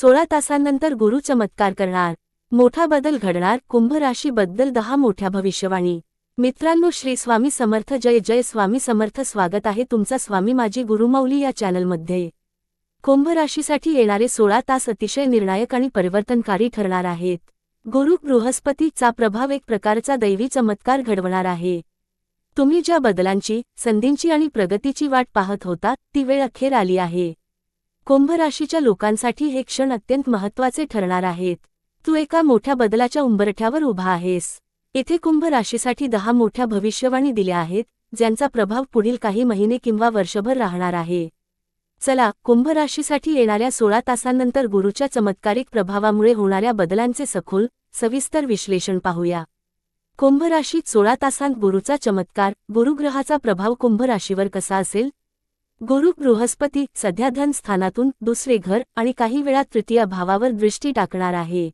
सोळा तासांनंतर गुरु चमत्कार करणार. मोठा बदल घडणार. कुंभ राशीबद्दल दहा मोठ्या भविष्यवाणी. मित्रांनो श्री स्वामी समर्थ जय जय. स्वामी समर्थ स्वागत आहे तुमचा स्वामी माझी गुरुमौली या चॅनलमध्ये. कुंभ राशीसाठी येणारे सोळा तास अतिशय निर्णायक आणि परिवर्तनकारी ठरणार आहेत. गुरु बृहस्पतीचा प्रभाव एक प्रकारचा दैवी चमत्कार घडवणार आहे. तुम्ही ज्या बदलांची संधींची आणि प्रगतीची वाट पाहत होता ती वेळ अखेर आली आहे. कुंभ राशीच्या लोकांसाठी हे क्षण अत्यंत महत्त्वाचे ठरणार आहेत. तू एका मोठ्या बदलाच्या उंबरठ्यावर उभा आहेस. येथे कुंभ राशीसाठी दहा मोठ्या भविष्यवाणी दिल्या आहेत ज्यांचा प्रभाव पुढील काही महिने किंवा वर्षभर राहणार आहे. चला कुंभ राशीसाठी येणाऱ्या सोळा तासांनंतर गुरुच्या चमत्कारिक प्रभावामुळे होणाऱ्या बदलांचे सखोल सविस्तर विश्लेषण पाहूया. कुंभ राशीत सोळा तासांत गुरुचा चमत्कार गुरुग्रहाचा प्रभाव कुंभ राशीवर कसा असेल? गुरु बृहस्पती सध्या धनस्थानातून दुसरे घर आणि काही वेळा तृतीय भावावर दृष्टी टाकणार आहे.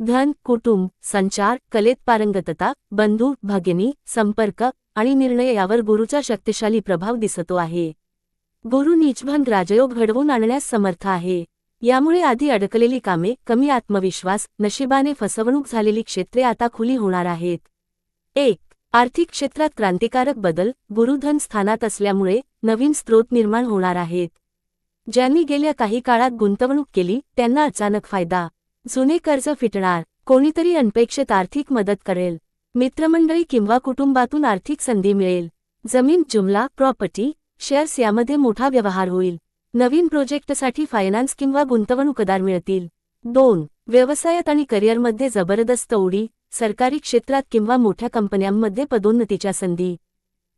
धन कुटुंब संचार कलेत पारंगतता बंधू भगिनी संपर्क आणि निर्णय यावर गुरुचा शक्तिशाली प्रभाव दिसतो आहे. गुरु निजभन राजयोग घडवून आणण्यास समर्थ आहे. यामुळे आधी अडकलेली कामे कमी आत्मविश्वास नशिबाने फसवणूक झालेली क्षेत्रे आता खुली होणार आहेत. एक आर्थिक क्षेत्रात क्रांतिकारक बदल गुरुधन स्थानात असल्यामुळे नवीन स्रोत निर्माण होणार आहेत. ज्यांनी गेल्या काही काळात गुंतवणूक केली त्यांना अचानक फायदा. जुने कर्ज फिटणार कोणीतरी अनपेक्षित आर्थिक मदत करेल. मित्रमंडळी किंवा कुटुंबातून आर्थिक संधी मिळेल. जमीन जुमला प्रॉपर्टी शेअर्स यामध्ये मोठा व्यवहार होईल. नवीन प्रोजेक्टसाठी फायनान्स किंवा गुंतवणूकदार मिळतील. दोन व्यवसायात आणि करिअरमध्ये जबरदस्त उडी सरकारी क्षेत्रात किंवा मोठ्या कंपन्यांमध्ये पदोन्नतीच्या संधी.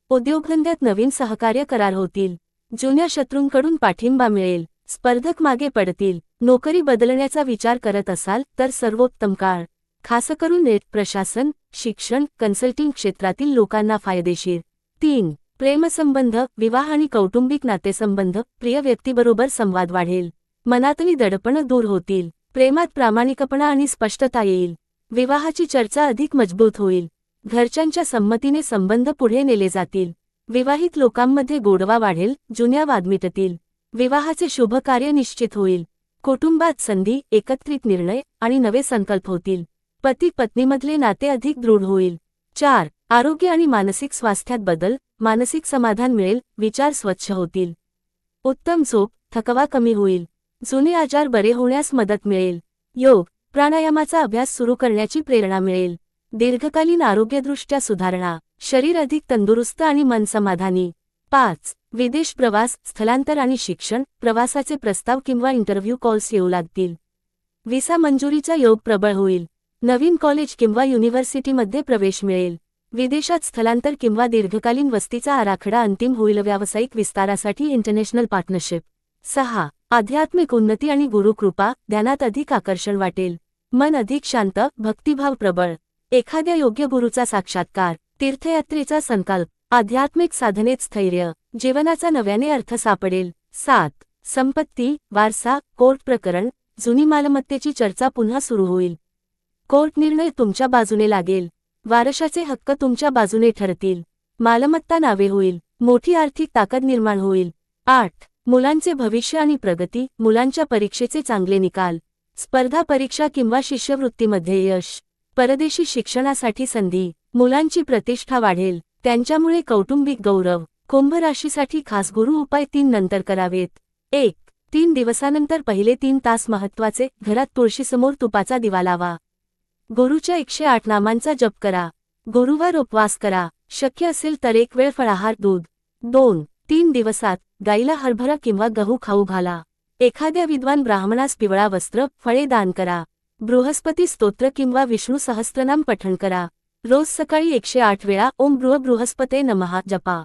उद्योगधंद्यात नवीन सहकार्य करार होतील. जुन्या शत्रूंकडून पाठिंबा मिळेल. स्पर्धक मागे पडतील. नोकरी बदलण्याचा विचार करत असाल तर सर्वोत्तम काळ. खासकरून नेट प्रशासन शिक्षण कन्सल्टिंग क्षेत्रातील लोकांना फायदेशीर. तीन. प्रेमसंबंध विवाह आणि कौटुंबिक नातेसंबंध प्रिय व्यक्तीबरोबर संवाद वाढेल. मनातली दडपणं दूर होतील. प्रेमात प्रामाणिकपणा आणि स्पष्टता येईल. विवाहाची चर्चा अधिक मजबूत होईल. घरच्यांच्या संमतीने संबंध पुढे नेले जातील. विवाहित लोकांमध्ये गोडवा वाढेल जुन्या वाद मिटतील विवाहाचे शुभ कार्य निश्चित होईल. कुटुंबात संधी एकत्रित निर्णय आणि नवे संकल्प होतील. पती पत्नीमधले नाते अधिक दृढ होईल. चार आरोग्य आणि मानसिक स्वास्थ्यात बदल मानसिक समाधान मिळेल विचार स्वच्छ होतील. उत्तम झोप थकवा कमी होईल. जुने आजार बरे होण्यास मदत मिळेल. योग प्राणायामाचा अभ्यास सुरू करण्याची प्रेरणा मिळेल. दीर्घकालीन आरोग्यदृष्ट्या सुधारणा शरीर अधिक तंदुरुस्त आणि मन समाधानी. पाच. विदेश प्रवास स्थलांतर आणि शिक्षण प्रवासाचे प्रस्ताव किंवा इंटरव्ह्यू कॉल्स येऊ लागतील. विसा मंजुरीचा योग प्रबळ होईल. नवीन कॉलेज किंवा युनिव्हर्सिटीमध्ये प्रवेश मिळेल. विदेशात स्थलांतर किंवा दीर्घकालीन वस्तीचा आराखडा अंतिम होईल व्यावसायिक विस्तारासाठी इंटरनॅशनल पार्टनरशिप. सहा. आध्यात्मिक उन्नती आणि गुरुकृपा ध्यानात अधिक आकर्षण वाटेल. मन अधिक शांत भक्तिभाव प्रबळ. एखाद्या योग्य गुरुचा साक्षात्कार तीर्थयात्रेचा संकल्प आध्यात्मिक साधनेत स्थैर्य जीवनाचा नव्याने अर्थ सापडेल. सात. संपत्ती वारसा कोर्ट प्रकरण जुनी मालमत्तेची चर्चा पुन्हा सुरू होईल. कोर्ट निर्णय तुमच्या बाजूने लागेल. वारशाचे हक्क तुमच्या बाजूने ठरतील. मालमत्ता नावे होईल. मोठी आर्थिक ताकद निर्माण होईल. आठ. मुलांचे भविष्य आणि प्रगती मुलांच्या परीक्षेचे चांगले निकाल. स्पर्धा परीक्षा किंवा शिष्यवृत्तीमध्ये यश परदेशी शिक्षणासाठी संधी मुलांची प्रतिष्ठा वाढेल त्यांच्यामुळे कौटुंबिक गौरव कुंभ राशीसाठी खास गुरु उपाय तीन नंतर करावेत. एक तीन दिवसानंतर पहिले तीन तास महत्त्वाचे घरात तुळशीसमोर तुपाचा दिवा लावा. गुरुच्या एकशे आठ नामांचा जप करा. गुरुवार उपवास करा. शक्य असेल तर एक वेळ फळाहार दूध. दोन तीन दिवसात गाईला हरभरा किंवा गहू खाऊ घाला. एखाद्या विद्वान ब्राह्मणास पिवळा वस्त्र फळे दान करा. बृहस्पती स्तोत्र किंवा विष्णू सहस्त्रनाम पठण करा. रोज सकाळी एकशे आठ वेळा ओम बृह बृहस्पते नमहा जपा.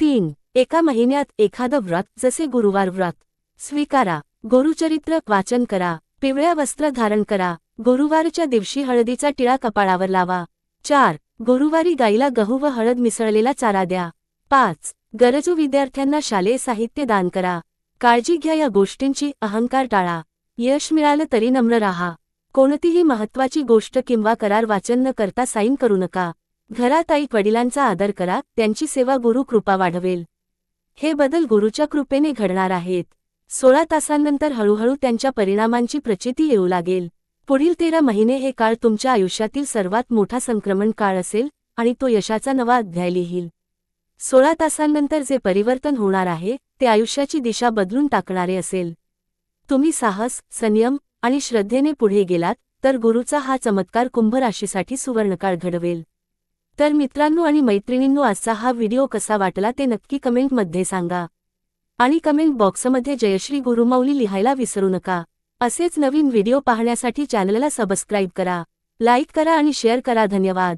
तीन. एका महिन्यात एखादं व्रत जसे गुरुवार व्रत. स्वीकारा. गुरुचरित्र वाचन करा. पिवळ्या वस्त्र धारण करा. गुरुवारच्या दिवशी हळदीचा टिळा कपाळावर लावा. चार. गुरुवारी गाईला गहू व हळद मिसळलेला चारा द्या. पाच. गरजू विद्यार्थ्यांना शालेय साहित्य दान करा. काळजी घ्या या गोष्टींची अहंकार टाळा. यश मिळालं तरी नम्र राहा. कोणतीही महत्वाची गोष्ट किंवा करार वाचन न करता साईन करू नका. घरात आई वडिलांचा आदर करा त्यांची सेवा गुरु कृपा वाढवेल. हे बदल गुरुच्या कृपेने घडणार आहेत. सोळा तासांनंतर हळूहळू त्यांच्या परिणामांची प्रचिती येऊ लागेल. पुढील तेरा महिने हे काळ तुमच्या आयुष्यातील सर्वात मोठा संक्रमण काळ असेल आणि तो यशाचा नवा अध्याय लिहील. सोळा तासांनंतर जे परिवर्तन होणार आहे ते आयुष्याची दिशा बदलून टाकणारे असेल. तुम्ही साहस संयम आणि श्रद्धेने पुढे गेलात तर गुरुचा हा चमत्कार कुंभ राशीसाठी सुवर्णकाळ घडवेल. तर मित्रांनो आणि मैत्रिणींनो आजचा हा व्हिडिओ कसा वाटला ते नक्की कमेंटमध्ये सांगा. आणि कमेंट बॉक्समध्ये जयश्री गुरुमाऊली लिहायला विसरू नका. असेच नवीन व्हिडिओ पाहण्यासाठी चॅनलला सबस्क्राईब करा लाईक करा आणि शेअर करा. धन्यवाद.